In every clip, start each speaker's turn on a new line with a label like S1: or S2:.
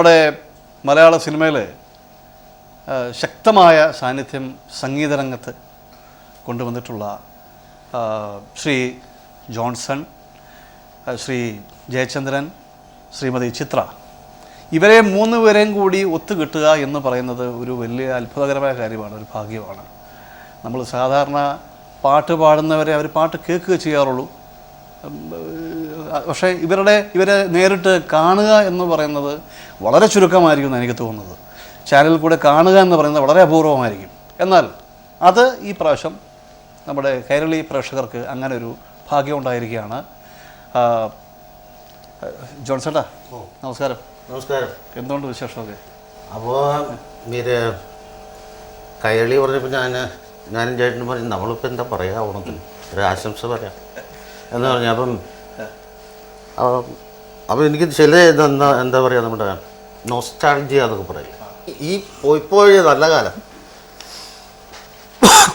S1: നമ്മുടെ മലയാള സിനിമയിൽ ശക്തമായ സാന്നിധ്യം സംഗീതരംഗത്ത് കൊണ്ടുവന്നിട്ടുള്ള ശ്രീ ജോൺസൺ ശ്രീ ജയചന്ദ്രൻ ശ്രീമതി ചിത്ര. ഇവരെ മൂന്ന് പേരെയും കൂടി ഒത്തുകിട്ടുക എന്ന് പറയുന്നത് ഒരു വലിയ അത്ഭുതകരമായ കാര്യമാണ് ഒരു ഭാഗ്യമാണ്. നമ്മൾ സാധാരണ പാട്ട് പാടുന്നവരെ അവർ പാട്ട് കേൾക്കുക ചെയ്യാറുള്ളൂ. പക്ഷേ ഇവരുടെ ഇവരെ നേരിട്ട് കാണുക എന്ന് പറയുന്നത് വളരെ ചുരുക്കമായിരിക്കും എനിക്ക് തോന്നുന്നത്. ചാനലിൽ കൂടെ കാണുക എന്ന് പറയുന്നത് വളരെ അപൂർവമായിരിക്കും. എന്നാൽ അത് ഈ പ്രാവശ്യം നമ്മുടെ കൈരളി പ്രേക്ഷകർക്ക് അങ്ങനെ ഒരു ഭാഗ്യം ഉണ്ടായിരിക്കുകയാണ്. ജോൺസേട്ടാ നമസ്കാരം.
S2: നമസ്കാരം.
S1: എന്തുകൊണ്ട് വിശേഷമൊക്കെ?
S2: അപ്പോൾ മീര് കൈരളി പറഞ്ഞപ്പോൾ ഞാൻ ഞാനും ചേട്ടനും പറഞ്ഞു നമ്മളിപ്പോൾ എന്താ പറയുക ഓണത്തിന് ഒരു ആശംസ പറയാം എന്ന് പറഞ്ഞു. അപ്പം അപ്പോൾ എനിക്ക് ചില എന്താ എന്താ പറയുക നമ്മുടെ നോസ്റ്റാൾജിയ എന്നൊക്കെ പറയും ഈ പോയിപ്പോയ നല്ല കാലം.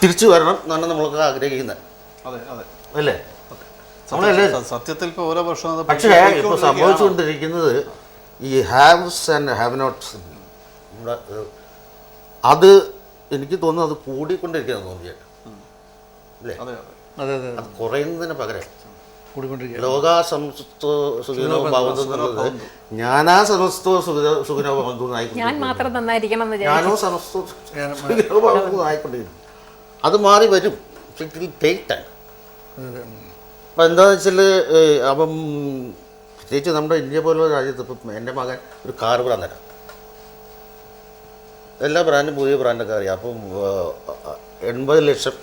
S2: തിരിച്ചു വരണം എന്നാണ് നമ്മളൊക്കെ ആഗ്രഹിക്കുന്നത്.
S1: അതെ അതെ.
S2: അല്ലേ? നമ്മളല്ലേ
S1: സത്യത്തിൽ ഇപ്പോൾ ഓരോ വർഷം
S2: പക്ഷേ ഇപ്പോൾ സംഭവിച്ചുകൊണ്ടിരിക്കുന്നത് ഈ ഹാവ്സ് ആൻഡ് ഹാവ് നോട്ട്സ് നമ്മുടെ അത് എനിക്ക് തോന്നുന്നു അത് കൂടിക്കൊണ്ടിരിക്കുന്നത് തോന്നിയായിട്ട് അല്ലേ?
S1: അതെ
S2: കുറയുന്നതിന് പകരം. ലോകാ സമസ്തോ സുഖിനോ ഭവന്തു എന്നുള്ളത് ഞാനാ സമസ്തോ സുഖിനോ സുഖിനോ ഭവന്തു എന്നായിക്കൊണ്ടിരിക്കുന്നു.
S3: ഞാൻ മാത്രം നന്നായിരിക്കണം എന്ന് വിചാരിച്ചു.
S2: ഞാനോ സമസ്തോ സുഖിനോ ഭവന്തു ആയിക്കൊണ്ടിരിക്കുന്നു അത് മാറി വരും. ഇറ്റ് ടേക്ക് ടൈം അപ്പം എന്താണെന്ന് വെച്ചാൽ അപ്പം പ്രത്യേകിച്ച് നമ്മുടെ ഇന്ത്യ പോലുള്ള രാജ്യത്ത് ഇപ്പം എന്റെ മകൻ ഒരു കാർ ബ്രാൻഡ് തരാം എല്ലാ ബ്രാൻഡും പുതിയ ബ്രാൻഡൊക്കെ അറിയാം. അപ്പം എൺപത് ലക്ഷം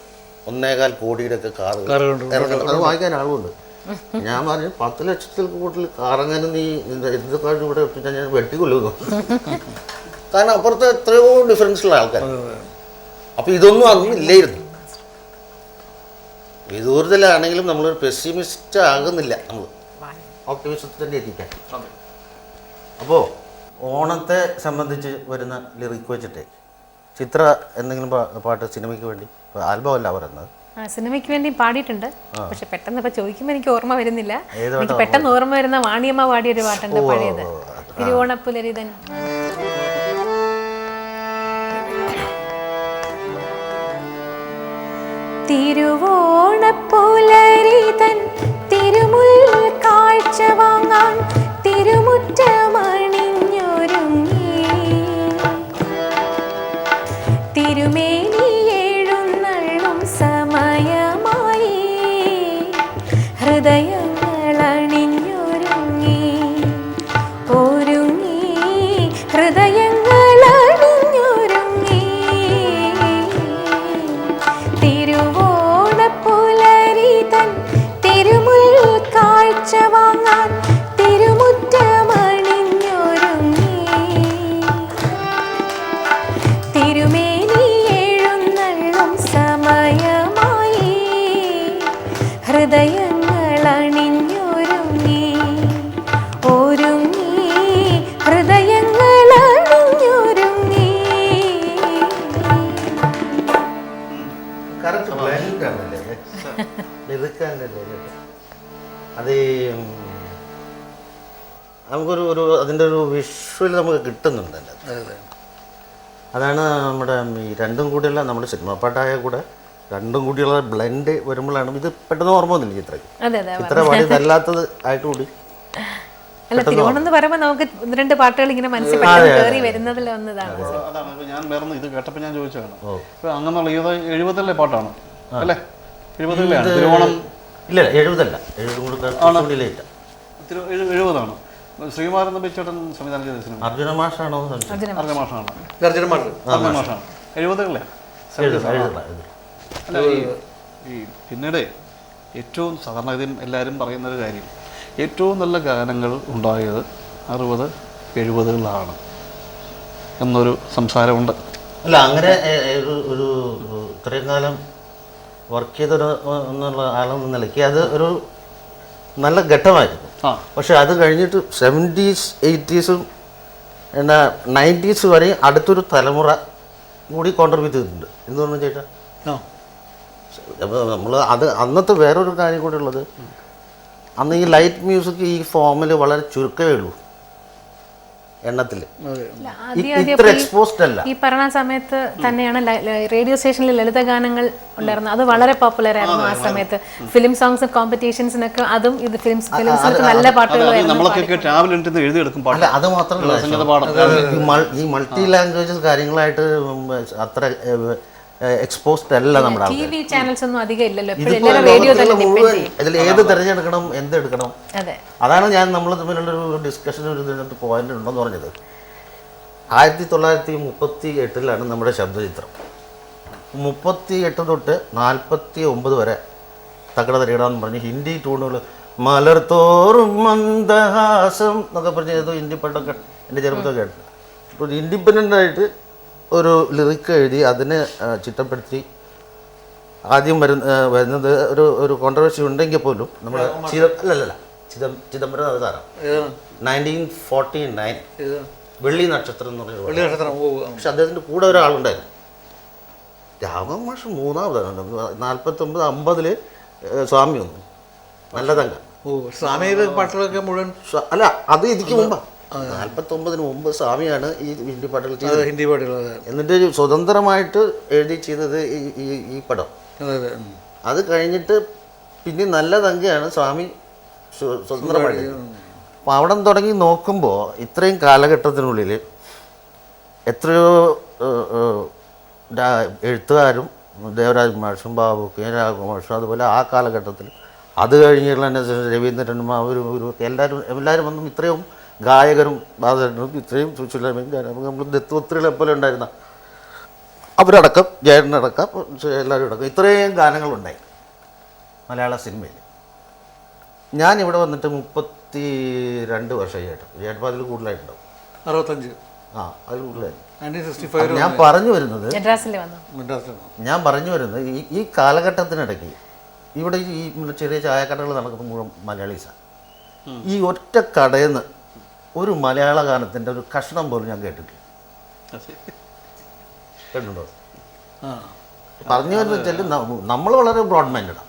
S2: ഒന്നേകാൽ കോടിയുടെ ഒക്കെ കാർ
S4: കാറുകളുണ്ട്.
S2: അത് വാങ്ങിക്കാൻ ആളുമുണ്ട് ഞാൻ പറഞ്ഞു പത്ത് ലക്ഷത്തിൽ കൂടുതൽ കാറങ്ങനെ നീ എന്ത് കാര്യം ഇവിടെ ഒപ്പിച്ചാൽ ഞാൻ വെട്ടിക്കൊല്ലുന്നു കാരണം അപ്പുറത്ത് എത്രയോ ഡിഫറൻസുള്ള ആൾക്കാർ അപ്പോൾ ഇതൊന്നും അന്നും ഇല്ലായിരുന്നു. വിദൂരത്തിലാണെങ്കിലും നമ്മളൊരു പെസിമിസ്റ്റ് ആകുന്നില്ല നമ്മൾ ഓപ്റ്റിമിസത്തിൽ തന്നെ എത്തിക്കാൻ അപ്പോൾ ഓണത്തെ സംബന്ധിച്ച് വരുന്ന ലിറിക്ക് വെച്ചിട്ട് ചിത്ര എന്തെങ്കിലും പാട്ട് സിനിമയ്ക്ക് വേണ്ടി ആൽബം അല്ല പറയുന്നത്
S3: സിനിമയ്ക്ക് വേണ്ടി പാടിയിട്ടുണ്ട്. പക്ഷെ പെട്ടെന്ന് ഇപ്പൊ ചോദിക്കുമ്പോൾ എനിക്ക് ഓർമ്മ വരുന്നില്ല. എനിക്ക് പെട്ടെന്ന് ഓർമ്മ വരുന്ന വാണിയമ്മ പാടിയ ഒരു പാട്ടുണ്ട് പഴയത്. തിരുവോണപ്പുലരിതൻ. തിരുവോണപ്പുലരിതൻ തിരുമുൽ കാഴ്ച വാങ്ങാൻ
S2: നമ്മുടെ സിനിമ പാട്ടായ കൂടെ രണ്ടും കൂടിയുള്ള ബ്ലെൻഡ് വരുമ്പോഴാണ് ഇത് പെട്ടെന്ന് ഓർമ്മ വന്നില്ല ചിത്ര?
S3: അതെ അതെ
S2: ചിത്ര പാടിയതല്ലാത്തത് ആയിട്ട് കൂടി
S3: അല്ല തിരുവോണം പറയുമ്പോൾ നമുക്ക് രണ്ട് പാട്ടുകൾ ഇങ്ങനെ മനസ്സിൽ പെട്ടെന്ന് കയറി വരുന്നതിൽ ഒന്നതാണ്
S1: അതാണ്. ഞാൻ വേറെ ഇത് കേട്ടപ്പോൾ ഞാൻ ചോദിച്ചതാണ്. ഇപ്പൊ അങ്ങനെയുള്ള ഇത് എഴുപതിലെ പാട്ടാണ്? അല്ലേ? എഴുപതിലെ തിരുവോണം.
S2: ഇല്ല എഴുപതല്ല.
S1: എഴുപതാണ്. തമ്പിച്ചേട്ടൻ സംവിധാനം ചെയ്ത സിനിമ.
S2: അർജുന മാഷാണോ
S1: മാഷാണ്. മാഷാണ്. ഈ പിന്നീട് ഏറ്റവും സാധാരണഗതിയിൽ എല്ലാവരും പറയുന്ന ഒരു കാര്യം. ഏറ്റവും നല്ല ഗാനങ്ങൾ ഉണ്ടായത് അറുപത് എഴുപതുകളിലാണ് എന്നൊരു സംസാരമുണ്ട്.
S2: അല്ല അങ്ങനെ ഒരു ഒരു ഇത്രയും കാലം വർക്ക് ചെയ്തൊരു എന്നുള്ള ആളെന്ന നിലയ്ക്ക് അത് ഒരു നല്ല ഘട്ടമായിരുന്നു. പക്ഷെ അത് കഴിഞ്ഞിട്ട് സെവന്റീസ് എയ്റ്റീസും എന്നാ നയന്റീസ് വരെ അടുത്തൊരു തലമുറ കൂടി കോൺട്രിബ്യൂട്ട് ചെയ്തിട്ടുണ്ട്. എന്ന് പറഞ്ഞു ചേട്ടാ? അപ്പോൾ നമ്മൾ അത് അന്നത്തെ വേറൊരു കാര്യം കൂടെ ഉള്ളത്. അന്ന് ഈ ലൈറ്റ് മ്യൂസിക് ഈ ഫോമിൽ വളരെ ചുരുക്കമേ ഉള്ളൂ. എണ്ണത്തിൽ. ഇത്ര
S3: ഈ-
S2: എക്സ്പോസ്ഡ് അല്ല.
S3: ഈ പറഞ്ഞ സമയത്ത് തന്നെയാണ് റേഡിയോ സ്റ്റേഷനിൽ ലളിത ഗാനങ്ങൾ ഉണ്ടായിരുന്നത്. അത് വളരെ പോപ്പുലർ ആയിരുന്നു ആ സമയത്ത്. ഫിലിം സോങ്സ് കോമ്പറ്റീഷൻസിനൊക്കെ അതും ഇത് ഫിലിംസ് ഫിലിംസിനൊക്കെ നല്ല
S1: പാട്ടുകൾ
S3: പാട്ടുകളായിരുന്നു
S2: അല്ല അത് മാത്രമല്ല. ഈ മൾട്ടി ലാംഗ്വേജസ് കാര്യങ്ങളായിട്ട് അത്ര എക്സ്പോസ്ഡ് അല്ല നമ്മുടെ
S3: ടി വി ചാനൽസ് ഒന്നും അധികം ഇല്ലല്ലോ. റേഡിയോ
S2: മുഴുവൻ ഇതിൽ ഏത് തിരഞ്ഞെടുക്കണം എന്തെടുക്കണം?
S3: അതെ.
S2: അതാണ് ഞാൻ നമ്മൾ തമ്മിലുള്ള ഒരു ഡിസ്കഷൻ ഒരു പോയിന്റ് ഉണ്ടെന്ന് പറഞ്ഞത്. ആയിരത്തി തൊള്ളായിരത്തി മുപ്പത്തി എട്ടിലാണ് നമ്മുടെ ശബ്ദചിത്രം. മുപ്പത്തി എട്ട് തൊട്ട് നാൽപ്പത്തി ഒമ്പത് വരെ തക്കട തരികടാന്ന് പറഞ്ഞ് ഹിന്ദി ട്യൂണുകൾ മലർത്തോറും മന്ദഹാസം എന്നൊക്കെ പറഞ്ഞ് ഏതോ ഹിന്ദി പാട്ടൊക്കെ എന്റെ ചെറുപ്പത്തൊക്കെ കേട്ടു ഇപ്പോൾ ഇൻഡിപെൻഡന്റ് ആയിട്ട് ഒരു ലിറിക്ക് എഴുതി അതിനെ ചിട്ടപ്പെടുത്തി. ആദ്യം വരുന്ന വരുന്നത് ഒരു ഒരു കോൺട്രവേഴ്സി ഉണ്ടെങ്കിൽ പോലും നമ്മുടെ ചിദ അല്ലല്ല ചിദം ചിദംബരം അവതാരം നയന്റീൻ ഫോർട്ടി നയൻ വെള്ളി നക്ഷത്രം എന്ന് പറയുന്നത്
S4: വെള്ളി നക്ഷത്രം.
S2: പക്ഷെ അദ്ദേഹത്തിന്റെ കൂടെ ഒരാളുണ്ടായിരുന്നു. രാമൻ മാഷ് മൂന്നാമതാണ് നാൽപ്പത്തൊമ്പത് അമ്പതിൽ സ്വാമി വന്നു. നല്ലതല്ല
S4: ഓ സ്വാമിയുടെ പാട്ടുകളൊക്കെ മുഴുവൻ
S2: അല്ല അത് ഇതിക്ക് മുമ്പാ. നാൽപ്പത്തൊമ്പതിന് മുമ്പ് സ്വാമിയാണ് ഈ ഹിന്ദി പാട്ടുകൾ ചെയ്തത്.
S4: ഹിന്ദി പാട്ടുകൾ
S2: എന്നിട്ട് സ്വതന്ത്രമായിട്ട് എഴുതി ചെയ്തത് ഈ ഈ- ഈ പടം.
S4: അതെ
S2: കഴിഞ്ഞിട്ട് പിന്നെ നല്ല തങ്കയാണ് സ്വാമി സ്വതന്ത്രമായിട്ട് അപ്പോൾ അവിടെ തുടങ്ങി നോക്കുമ്പോൾ ഇത്രയും കാലഘട്ടത്തിനുള്ളിൽ എത്രയോ എഴുത്തുകാരും ദേവരാജ് മാഷും ബാബു കെ രാഘുമാഷും അതുപോലെ ആ കാലഘട്ടത്തിൽ അത് കഴിഞ്ഞുള്ള തന്നെ രവീന്ദ്രനും അവരും ഒരു എല്ലാവരും എല്ലാവരും ഒന്നും ഇത്രയും ഗായകരും ബാധകരും ഇത്രയും സുശീലമയും നമ്മൾ ദത്തുപത്രികളെ പോലെ ഉണ്ടായിരുന്ന. അവരടക്കം ജയനടക്കം എല്ലാവരും അടക്കം ഇത്രയും ഗാനങ്ങളുണ്ടായി മലയാള സിനിമയിൽ. ഞാൻ ഇവിടെ വന്നിട്ട് മുപ്പത്തി രണ്ട് വർഷമായിട്ട്. ചേട്ടപ്പോൾ അതിൽ കൂടുതലായിട്ടുണ്ടാവും.
S4: അറുപത്തഞ്ച്.
S2: ആ അതിൽ കൂടുതലായി. ഞാൻ പറഞ്ഞു വരുന്നത്
S3: മദ്രാസിൽ വന്നു.
S4: മദ്രാസിലാണ്
S2: ഞാൻ പറഞ്ഞു വരുന്നത് ഈ ഈ കാലഘട്ടത്തിനിടയ്ക്ക് ഇവിടെ ഈ ചെറിയ ചായക്കടകൾ നടക്കുന്ന മുഴുവൻ മലയാളീസാണ് ഈ ഒറ്റ കടയിൽ നിന്ന് ഒരു മലയാള ഗാനത്തിന്റെ ഒരു കഷ്ണം പോലും ഞാൻ കേട്ടിട്ടില്ല. കേട്ടിട്ടുണ്ടോ?
S4: ആ.
S2: പറഞ്ഞു വരുന്ന വെച്ചാൽ നമ്മൾ വളരെ ബ്രോഡ് മൈൻഡാണ്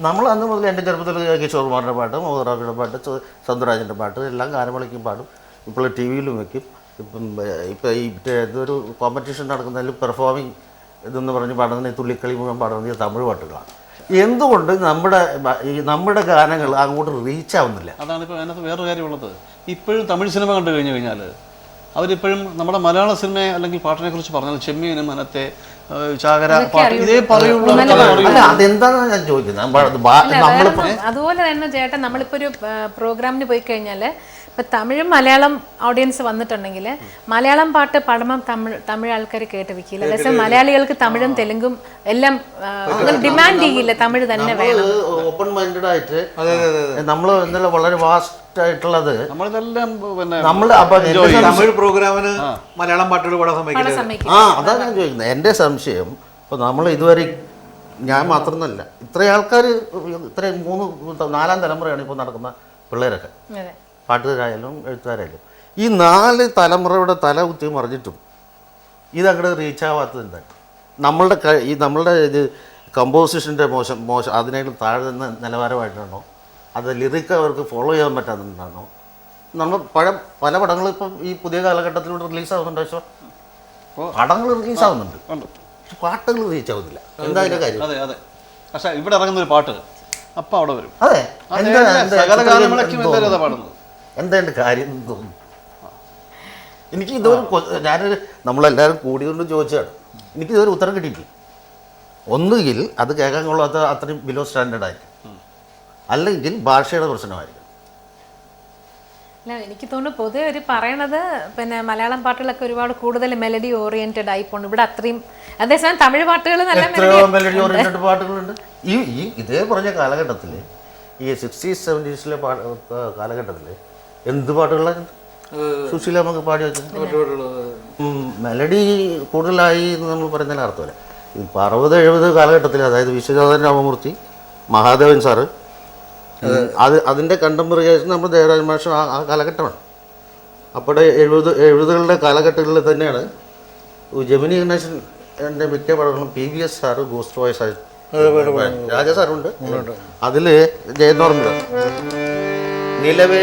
S2: നമ്മൾ അന്ന് മുതൽ എന്റെ ചെറുപ്പത്തിൽ കിഷോർ കുമാറിന്റെ പാട്ട് മോഹൻറാഫിയുടെ പാട്ട് സന്തുരാജിന്റെ പാട്ട് എല്ലാം ഗാനമേളയ്ക്കും പാടും. ഇപ്പോൾ ടി വിയിലും വെക്കും. ഇപ്പം ഇപ്പം ഈ ഇതൊരു കോമ്പറ്റീഷൻ നടക്കുന്നതിൽ പെർഫോമിങ് ഇതെന്ന് പറഞ്ഞ് പാടുന്ന തുള്ളിക്കളി മുഴുവൻ പാടുന്നത് തമിഴ് പാട്ടുകളാണ്. എന്തുകൊണ്ട് നമ്മുടെ ഈ നമ്മുടെ ഗാനങ്ങൾ അങ്ങോട്ട് റീച്ച് ആവുന്നില്ല?
S1: അതാണ് ഇപ്പോൾ അതിനകത്ത് വേറൊരു കാര്യമുള്ളത്. ഇപ്പോഴും തമിഴ് സിനിമ കണ്ടു കഴിഞ്ഞു കഴിഞ്ഞാൽ അവരിപ്പോഴും നമ്മുടെ മലയാള സിനിമയെ അല്ലെങ്കിൽ പാട്ടിനെ കുറിച്ച് പറഞ്ഞാൽ ചെമ്മീനും മനത്തെ ചാകര പാട്ട് ഇതേ പറയുള്ളൂ.
S2: അതെന്താണെന്ന് ഞാൻ ചോദിക്കുന്നത്
S3: അതുപോലെ തന്നെ ചേട്ടൻ നമ്മളിപ്പോ ഒരു പ്രോഗ്രാമിന് പോയി കഴിഞ്ഞാൽ ഇപ്പൊ തമിഴും മലയാളം ഓഡിയൻസ് വന്നിട്ടുണ്ടെങ്കിൽ മലയാളം പാട്ട് പാടുമ്പം തമിഴ് തമിഴ് ആൾക്കാർ കേട്ടിരിക്കില്ല പക്ഷേ മലയാളികൾക്ക് തമിഴും തെലുങ്കും എല്ലാം ഡിമാൻഡ് ചെയ്യില്ല തമിഴ് തന്നെ വേണം.
S2: ഓപ്പൺ മൈൻഡഡ് ആയിട്ട്
S4: അതെ അതെ അതെ
S2: നമ്മൾ ഇന്നലെ വളരെ വാസ്റ്റ് ആയിട്ടുള്ളത് നമ്മൾ
S4: തമിഴ് പ്രോഗ്രാമിന് മലയാളം പാട്ടുകൾ പാടാൻ
S3: പാടാൻ
S4: സമ്മതിക്കില്ല.
S2: ആ അതാണ് ഞാൻ ചോദിക്കുന്നത്. എന്റെ സംശയം ഇപ്പോൾ നമ്മൾ ഇതുവരെ ഞാൻ മാത്രമല്ല ഇത്രയും ആൾക്കാർ ഇത്രയും മൂന്ന് നാലാം തലമുറയാണ് ഇപ്പോൾ നടക്കുന്ന പിള്ളേരൊക്കെ.
S3: അതെ.
S2: പാട്ടുകാരായാലും എഴുത്തുകാരായാലും. ഈ നാല് തലമുറയുടെ തല കുത്തി മറിഞ്ഞിട്ടും ഇതങ്ങോട്ട് റീച്ച് ആവാത്തത് നമ്മളുടെ ഈ നമ്മളുടെ ഇത് കമ്പോസിഷന്റെ മോശം മോശം അതിനേക്കാൾ താഴ്ന്ന നിലവാരമായിട്ടാണോ? അത് ലിറിക്ക് അവർക്ക് ഫോളോ ചെയ്യാൻ പറ്റാത്തതുകൊണ്ടാണോ? നമ്മൾ പഴ പല പടങ്ങളും ഇപ്പം ഈ പുതിയ കാലഘട്ടത്തിലൂടെ റിലീസാവുന്നുണ്ട് പക്ഷേ പടങ്ങൾ റിലീസാവുന്നുണ്ട് പാട്ടുകൾ റീച്ച് ആവുന്നില്ല. എന്താ അതിന്റെ കാര്യം?
S1: അതെ അതെ. പക്ഷേ ഇവിടെ ഇറങ്ങുന്ന ഒരു പാട്ട് അപ്പം അവിടെ വരും.
S2: അതെ.
S1: പാടുന്നത്?
S2: എന്താ എന്റെ കാര്യം? തോന്നുന്നു എനിക്ക് ഇതൊരു ഞാനൊരു നമ്മളെല്ലാവരും കൂടിയോണ്ട് ചോദിച്ചതാണ്. എനിക്ക് ഇതൊരു ഉത്തരം കിട്ടിയിട്ടില്ല. ഒന്നുകിൽ അത് കേൾക്കാൻ കൊള്ളാത്ത അത്രയും ബിലോ സ്റ്റാൻഡേർഡ് ആയിരിക്കും. അല്ലെങ്കിൽ ഭാഷയുടെ പ്രശ്നമായിരിക്കും.
S3: അല്ല എനിക്ക് തോന്നുന്നു പൊതുവെ ഒരു പറയണത് പിന്നെ മലയാളം പാട്ടുകളൊക്കെ ഒരുപാട് കൂടുതൽ മെലഡി ഓറിയന്റഡ് ആയി പോണു ഇവിടെ അത്രയും അതേസമയം തമിഴ് പാട്ടുകൾ നല്ല മെലഡി
S2: ഓറിയന്റഡ് പാട്ടുകളുണ്ട്. ഈ ഈ ഇതേ പറഞ്ഞ കാലഘട്ടത്തിൽ ഈ സിക്സ്റ്റീസ് സെവന്റീസിലെ കാലഘട്ടത്തിൽ എന്ത് പാട്ടുകളാണ് സുശീല നമുക്ക് പാടി വെച്ചത് മെലഡി കൂടുതലായി എന്ന് നമ്മൾ അർത്ഥമില്ല. ഇപ്പം അറുപത് എഴുപത് കാലഘട്ടത്തിൽ അതായത് വിശ്വനാഥൻ രാമമൂർത്തി മഹാദേവൻ സാറ് അത്. അതിന്റെ കണ്ടംപറേഷൻ നമ്മൾ ദേവരാജ മാഷ് ആ ആ കാലഘട്ടമാണ്. അപ്പോൾ എഴുപത് എഴുപതുകളുടെ കാലഘട്ടങ്ങളിൽ തന്നെയാണ് ജമിനി ഗണേശൻ എന്റെ മിക്ക പടങ്ങളും P V S sir ghost voice ആയി രാജ സാറുണ്ട്. അതിൽ ജയനോർമ്മ നിലവേ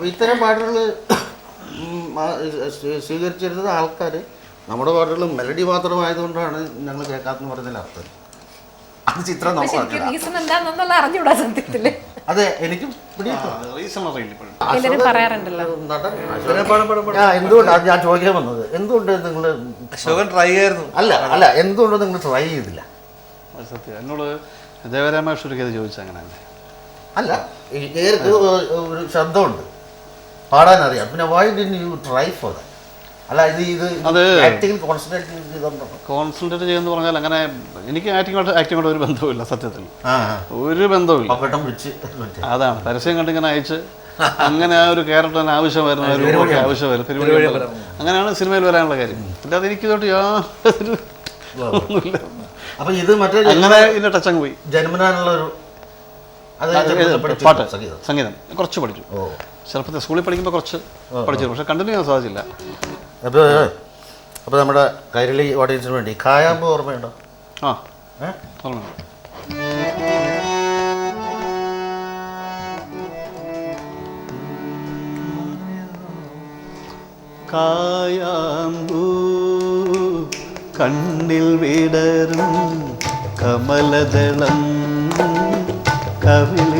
S2: അപ്പോൾ ഇത്തരം പാട്ടുകൾ സ്വീകരിച്ചിരുന്നത് ആൾക്കാർ നമ്മുടെ പാട്ടുകൾ മെലഡി മാത്രമായതുകൊണ്ടാണ് ഞങ്ങൾ കേൾക്കാത്തെന്ന് പറഞ്ഞതിൽ അർത്ഥം. അത് ചിത്രം നമുക്ക് അതെ എനിക്ക് എന്തുകൊണ്ടാണ് ഞാൻ ചോദിക്കാൻ വന്നത്. എന്തുകൊണ്ട് നിങ്ങൾ
S4: അശോകൻ ട്രൈ ആയിരുന്നു
S2: അല്ല അല്ല എന്തുകൊണ്ട് നിങ്ങൾ ട്രൈ ചെയ്തില്ല?
S1: സത്യം. എന്നോട് ദേവരാമേശ്വരിക്ക് അത് ചോദിച്ചു അങ്ങനെ
S2: അല്ല ഈ ഒരു ശബ്ദമുണ്ട്. പാടാൻ അറിയാം പിന്നെ why didn't you try for that അല്ല ഇത് ഇത്
S1: അത്
S2: കോൺസെൻട്രേറ്റ്
S1: ചെയ്യുമെന്ന് പറഞ്ഞാൽ അങ്ങനെ എനിക്ക് ആക്ടിങ്ങോട്ട് ആക്ടിങ്ങോട്ട് ഒരു ബന്ധവുമില്ല സത്യത്തിൽ. ഒരു ബന്ധവുമില്ല. അതാണ്. പരസ്യം കണ്ടിങ്ങനെ അയച്ച് അങ്ങനെ ആ ഒരു ക്യാരക്ടറിന് ആവശ്യമായിരുന്നു രൂപമൊക്കെ ആവശ്യമായിരുന്നു. അമ്പലം. അങ്ങനെയാണ് സിനിമയിൽ വരാനുള്ള കാര്യം. അല്ലാതെ എനിക്ക് ഇതോട്ട് യാതൊരു ഒന്നുമില്ല.
S2: അപ്പൊ ഇത് മറ്റേ
S1: അങ്ങനെ ഇതിന്റെ ടച്ച് അങ്ങ് പോയി.
S2: ജന്മനാനുള്ള ഒരു
S1: പാട്ട്?
S2: സംഗീതം?
S1: കുറച്ച് പഠിച്ചു. ചെറുപ്പത്തിൽ സ്കൂളിൽ പഠിക്കുമ്പോൾ കുറച്ച് പഠിച്ചു പക്ഷെ കണ്ടിന്യൂ ചെയ്യാൻ സാധിച്ചില്ല.
S2: അപ്പോൾ അപ്പോൾ നമ്മുടെ കൈരളി ഓഡിയൻസിന് വേണ്ടി കായാമ്പ് ഓർമ്മയുണ്ടോ?
S1: ആ. ഓർമ്മയുണ്ട്. കായാമ്പൂ കണ്ണിൽ വിടരും കമലദളം
S2: കവിളി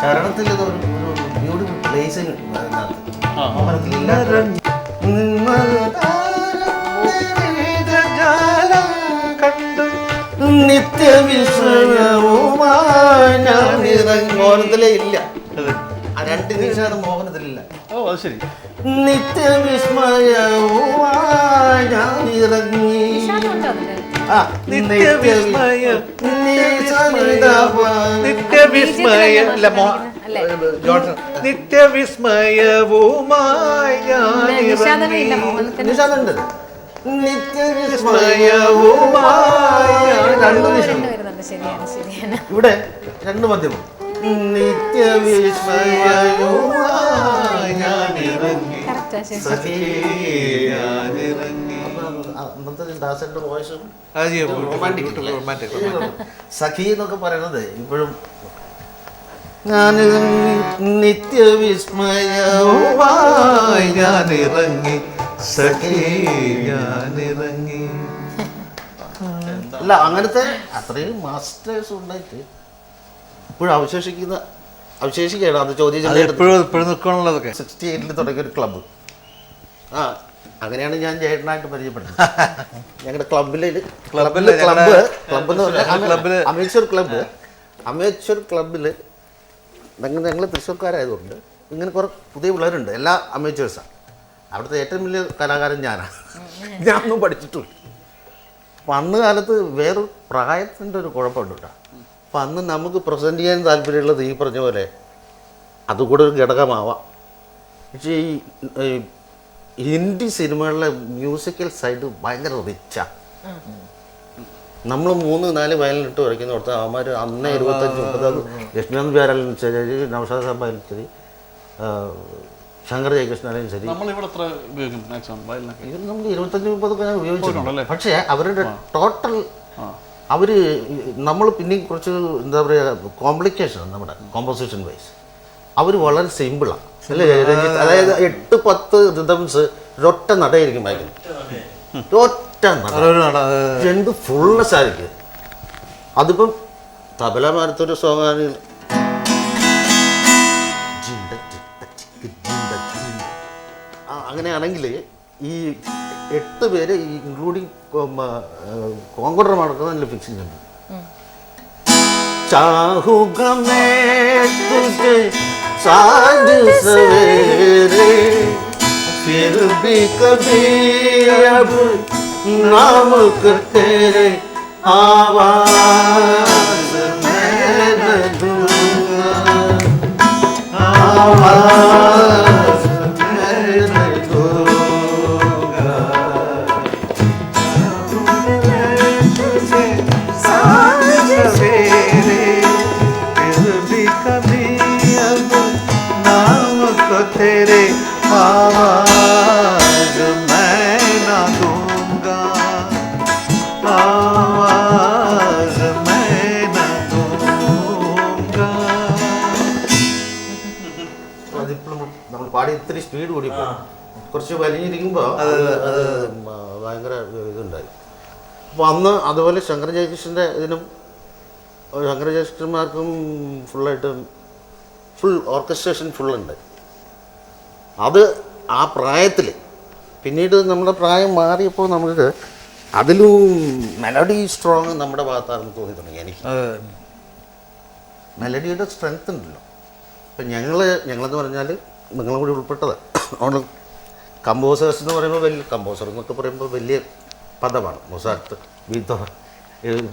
S2: ചരണത്തിൽ ഇത് ഒരു ബ്യൂട്ടിഫുൾ നിത്യവിഷയവുമായി മോഹനത്തിലേ ഇല്ല രണ്ട് നിമിഷം മോഹനത്തിലില്ല
S1: ഓ അത് ശരി
S2: നിത്യവിസ്മയവുമായി ഞാൻ ഇറങ്ങി
S4: നിത്യവിസ്മയ
S2: നിത്യവിസ്മയ
S4: നിത്യവിസ്മയ. അല്ല മോ-
S3: അല്ലേ?
S4: ജോൺസൺ. നിത്യവിസ്മയവുമായി
S2: നിത്യവിസ്മയവുമായി രണ്ട് ഇവിടെ രണ്ട് മധ്യമം. നിത്യവിസ്മയവുമായി ഞാൻ ഇറങ്ങി സഖി അന്നത്തെ ദാസന്റെ വോയിസും സഖി എന്നൊക്കെ പറയുന്നത് ഇപ്പോഴും ഞാൻ നിത്യവിസ്മയവുമായി ഞാൻ ഇറങ്ങി സഖി
S4: ഞാനിറങ്ങി.
S2: അല്ല അങ്ങനത്തെ അത്രയും മാസ്റ്റേഴ്സ് ഉണ്ടായിട്ട് ഇപ്പോഴും അവശേഷിക്കുന്ന അവശേഷിക്കുകയാണ് അത് ചോദ്യം
S4: എപ്പോഴും എപ്പോഴും നിൽക്കണുള്ളതൊക്കെ.
S2: സിക്സ്റ്റി എയ്റ്റിൽ തുടങ്ങിയ ഒരു ക്ലബ്ബ് ആ അങ്ങനെയാണ് ഞാൻ ചേട്ടനായിട്ട് പരിചയപ്പെട്ടത്. ഞങ്ങളുടെ ക്ലബിൽ
S4: ക്ലബ്ബിൽ
S2: ക്ലബ്
S4: ക്ലബ്
S2: ക്ലബ്ബ് എന്ന് പറഞ്ഞാൽ ക്ലബ്ബിൽ ക്ലബ് അമേശ്വർ ക്ലബിൽ ഞങ്ങൾ ഞങ്ങൾ തൃശ്ശൂർക്കാരായതുകൊണ്ട് ഇങ്ങനെ കുറേ പുതിയ പിള്ളേരുണ്ട്. എല്ലാ അമേച്ചേഴ്സാണ് അവിടുത്തെ ഏറ്റവും വലിയ കലാകാരൻ ഞാനാണ് ഞാനൊന്നും പഠിച്ചിട്ടില്ല. അപ്പം അന്ന് കാലത്ത് വേറൊരു പ്രായത്തിന്റെ ഒരു കുഴപ്പമുണ്ട് കേട്ടോ. അപ്പം അന്ന് നമുക്ക് പ്രസന്റ് ചെയ്യാൻ താല്പര്യമുള്ളത് ഈ പറഞ്ഞ പോലെ അതുകൂടെ ഒരു ഘടകമാവാം. പക്ഷേ ഈ ഹിന്ദി സിനിമകളിലെ മ്യൂസിക്കൽ സൈഡ് ഭയങ്കര റിച്ചാണ് നമ്മൾ മൂന്ന് നാല് വയലിനിട്ട് വരയ്ക്കുന്ന കൊടുത്ത അവന്മാർ അന്ന് ഇരുപത്തഞ്ച് മുപ്പത് ലക്ഷ്മികാന്ത് ബിഹാരാലും ശരി നൗഷാദ് സാബായാലും ശരി ശങ്കർ ജയകൃഷ്ണനായാലും ശരി. നമ്മൾ ഇരുപത്തഞ്ച് മുപ്പതൊക്കെ ഞാൻ ഉപയോഗിച്ചിട്ടുണ്ടല്ലേ പക്ഷേ അവരുടെ ടോട്ടൽ അവർ നമ്മൾ പിന്നെയും കുറച്ച് എന്താ പറയുക കോംപ്ലിക്കേഷൻ നമ്മുടെ കോമ്പോസിഷൻ വൈസ് അവർ വളരെ സിമ്പിളാണ് അല്ലേ രഞ്ജിത്ത്? അതായത് എട്ട് പത്ത് റിതംസ് ഒരൊറ്റ നടയായിരിക്കും വായിക്കുന്നത്. ഒറ്റ നട. രണ്ട് ഫുൾനെസ് ആയിരിക്കും. അതിപ്പം തബല മാരത്തൊരു സോങ്ങാണ് അങ്ങനെയാണെങ്കിൽ ഈ എട്ട് പേര് ഇൻക്ലൂഡിങ് കോങ്കോഡർ മടക്കുന്ന നല്ല ഫിക്സ് ചെയ്യുന്നുണ്ട്. ചാഹുകമേ साँझ सवेरे फिर भी कभी अब नाम करते आवाज़। അതിപ്പോഴും നമ്മൾ പാടി ഇത്തിരി സ്പീഡ് കൂടി കുറച്ച് വലിഞ്ഞിരിക്കുമ്പോൾ അത് ഭയങ്കര ഇതുണ്ടായി. അപ്പോൾ അന്ന് അതുപോലെ ശങ്കര ജയകൃഷ്ണന്റെ ഇതിനും ശങ്കർ ജയകൃഷ്ണന്മാർക്കും ഫുള്ളായിട്ട് ഫുൾ ഓർക്കസ്ട്രേഷൻ ഫുള്ളുണ്ട്. അത് ആ പ്രായത്തിൽ പിന്നീട് നമ്മുടെ പ്രായം മാറിയപ്പോൾ നമുക്ക് അതിലും മെലഡി സ്ട്രോങ് നമ്മുടെ ഭാഗത്താണെന്ന് തോന്നി തുടങ്ങി എനിക്ക്. മെലഡിയുടെ സ്ട്രെങ്ത് ഉണ്ടല്ലോ. ഇപ്പം ഞങ്ങൾ ഞങ്ങളെന്ന് പറഞ്ഞാൽ നിങ്ങളും കൂടി ഉൾപ്പെട്ടതാണ് അതുകൊണ്ട് കമ്പോസേഴ്സ് എന്ന് പറയുമ്പോൾ വലിയ കമ്പോസർ എന്നൊക്കെ പറയുമ്പോൾ വലിയ പദമാണ്. മൊസാർത്ത് വിധ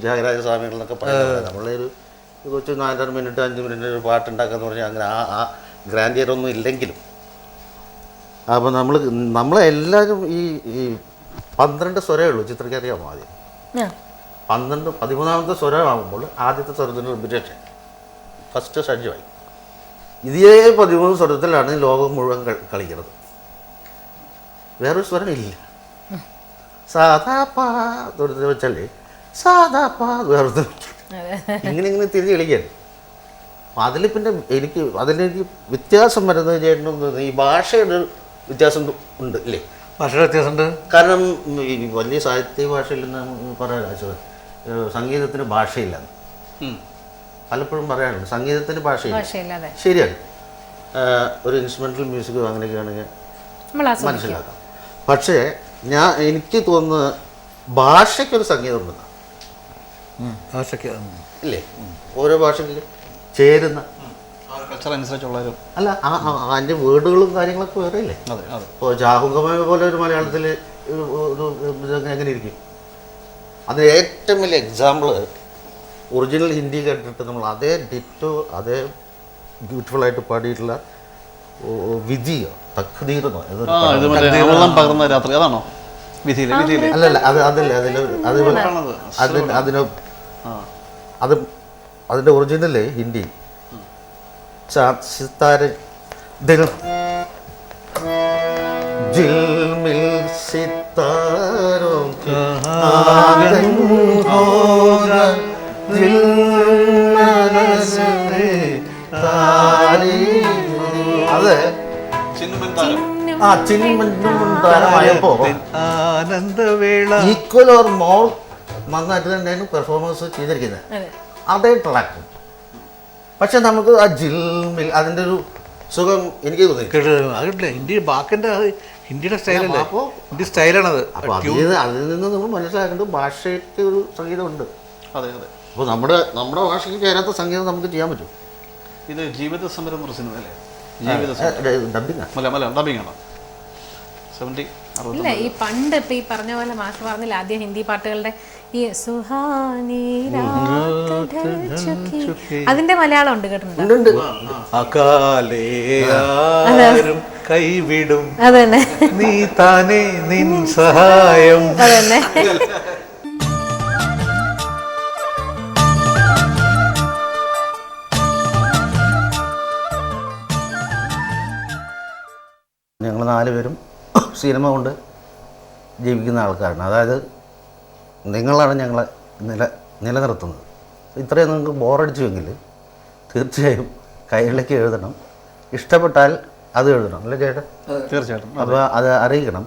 S2: ത്യാഗരാജ സ്വാമികളെന്നൊക്കെ പറയുന്നത്. നമ്മളൊരു കുറച്ച് കൊച്ചു നാലര മിനിറ്റ് അഞ്ച് മിനിറ്റ് ഒരു പാട്ടുണ്ടാക്കാന്ന് പറഞ്ഞാൽ അങ്ങനെ ആ ആ ഗ്രാൻഡിയർ ഒന്നും ഇല്ലെങ്കിലും അപ്പോൾ നമ്മൾ നമ്മളെല്ലാവരും ഈ ഈ പന്ത്രണ്ട് സ്വരമേ ഉള്ളൂ. ചിത്രയ്ക്ക് അറിയാമോ ആദ്യം. പന്ത്രണ്ട് പതിമൂന്നാമത്തെ സ്വരമാകുമ്പോൾ ആദ്യത്തെ സ്വരത്തിന്റെ റിപ്പിറ്റേഷൻ ഫസ്റ്റ് ഷഡ്ജമായി ഇതേ പതിമൂന്ന് സ്വരത്തിലാണ് ലോകം മുഴുവൻ കളി- കളിക്കുന്നത്. വേറൊരു സ്വരം ഇല്ല. സാധാ പാ തൊടുത്ത് വെച്ചല്ലേ സാധാ പാ വേറെ ഇങ്ങനെ ഇങ്ങനെ തിരിഞ്ഞ് കളിക്കാൻ. അതിൽ പിന്നെ എനിക്ക് അതിലെനിക്ക് വ്യത്യാസം വരുന്നത് ചേട്ടനൊന്നും ഈ ഭാഷയുടെ വ്യത്യാസം ഉണ്ട് ഇല്ലേ?
S4: ഭാഷയുടെ വ്യത്യാസമുണ്ട്?
S2: കാരണം ഈ വലിയ സാഹിത്യ ഭാഷയിൽ നിന്ന് പറയാൻ സംഗീതത്തിന് ഭാഷയില്ലെന്ന്
S1: ഉം.
S2: പലപ്പോഴും പറയാറുണ്ട്. സംഗീതത്തിന് ഭാഷയില്ല. ശരിയാണ്. ഒരു ഇൻസ്ട്രുമെന്റൽ മ്യൂസിക് അങ്ങനെയൊക്കെ ആണെങ്കിൽ മനസ്സിലാക്കാം. പക്ഷേ ഞാൻ എനിക്ക് തോന്നുന്നത് ഭാഷയ്ക്കൊരു സംഗീതം ഉണ്ടെന്ന്.
S4: ഭാഷയ്ക്ക്.
S2: ഇല്ലേ? ഓരോ ഭാഷയ്ക്ക് ചേരുന്ന.
S1: ആ കൾച്ചർ അനുസരിച്ചുള്ള ഒരു
S2: അല്ല ആ അതിന്റെ വേർഡുകളും കാര്യങ്ങളൊക്കെ വേറെ ഇല്ലേ
S1: ഇപ്പോ
S2: ഇപ്പോൾ ജാഹുഗമയ പോലെ ഒരു മലയാളത്തിൽ ഒരു എങ്ങനെ ഇരിക്കും? അതിന് ഏറ്റവും വലിയ എക്സാമ്പിൾ ഒറിജിനൽ ഹിന്ദി കേട്ടിട്ട് നമ്മൾ അതേ ഡിറ്റോ അതേ ബ്യൂട്ടിഫുൾ ആയിട്ട് പാടിയിട്ടുള്ള വിധിയോ
S1: മറ്റേ വെള്ളം പകർന്ന രാത്രി അതാണോ? വിധിയിലെ വിധിയിലെ.
S2: അല്ലല്ല അത് അതല്ല അതിൽ അത്. അതിന് അതിന്
S1: ആ.
S2: അത് അതിന്റെ ഒറിജിനൽ ഹിന്ദി. ചാ- സിത്താര ദിൽ ജിൽമിൽ സിത്താരോ അത് ആ താരമായപ്പോ ഈക്വൽ ഓർ മോർ നന്നായിട്ട് തന്നെയാണ് പെർഫോമൻസ് ചെയ്തിരിക്കുന്നത്.
S3: അതേ.
S2: ട്രാക്ക് പക്ഷെ നമുക്ക് ആ ജിൽമിൽ അതിന്റെ ഒരു സുഖം എനിക്ക് തോന്നി
S4: ഹിന്ദി ബാക്കിന്റെ ഹിന്ദിയുടെ സ്റ്റൈലല്ലേ?
S2: അപ്പോ-
S4: ഹിന്ദി സ്റ്റൈലാണത്.
S2: അപ്പോൾ അതിൽ നിന്ന് അതിൽ നിന്ന് നമ്മൾ മനസ്സിലാക്കേണ്ടത് ഭാഷയ്ക്ക് ഒരു സംഗീതമുണ്ട്.
S1: അതെ അതെ.
S2: അപ്പോൾ നമ്മുടെ നമ്മുടെ ഭാഷയ്ക്ക് ചേരാത്ത സംഗീതം നമുക്ക് ചെയ്യാൻ പറ്റും.
S1: ഇത് ജീവിത സമരം എന്ന് പറഞ്ഞ സിനിമ അല്ലേ
S3: ഇല്ല ഈ പണ്ട് ഇപ്പൊ ഈ പറഞ്ഞ പോലെ മാഷ് പറഞ്ഞില്ല ആദ്യം ഹിന്ദി പാട്ടുകളുടെ ഈ സുഹാനി. അതിന്റെ മലയാളം ഉണ്ട് കേട്ടിട്ടുണ്ട്?
S2: ഉണ്ട്
S4: അകാലേ ആരും
S5: കൈവിടും.
S3: അതന്നെ.
S5: നീ താനേ നിൻ സഹായം.
S3: അതന്നെ.
S2: ഞങ്ങൾ നാലുപേരും സിനിമ കൊണ്ട് ജീവിക്കുന്ന ആൾക്കാരാണ്. അതായത് നിങ്ങളാണ് ഞങ്ങളെ നില നിലനിർത്തുന്നത്. ഇത്രയും നിങ്ങൾക്ക് ബോറടിച്ചുവെങ്കിൽ തീർച്ചയായും കൈകളിലേക്ക് എഴുതണം. ഇഷ്ടപ്പെട്ടാൽ അത് എഴുതണം. അല്ലേ ചേട്ടാ?
S1: തീർച്ചയായിട്ടും.
S2: അപ്പോൾ അത് അറിയിക്കണം.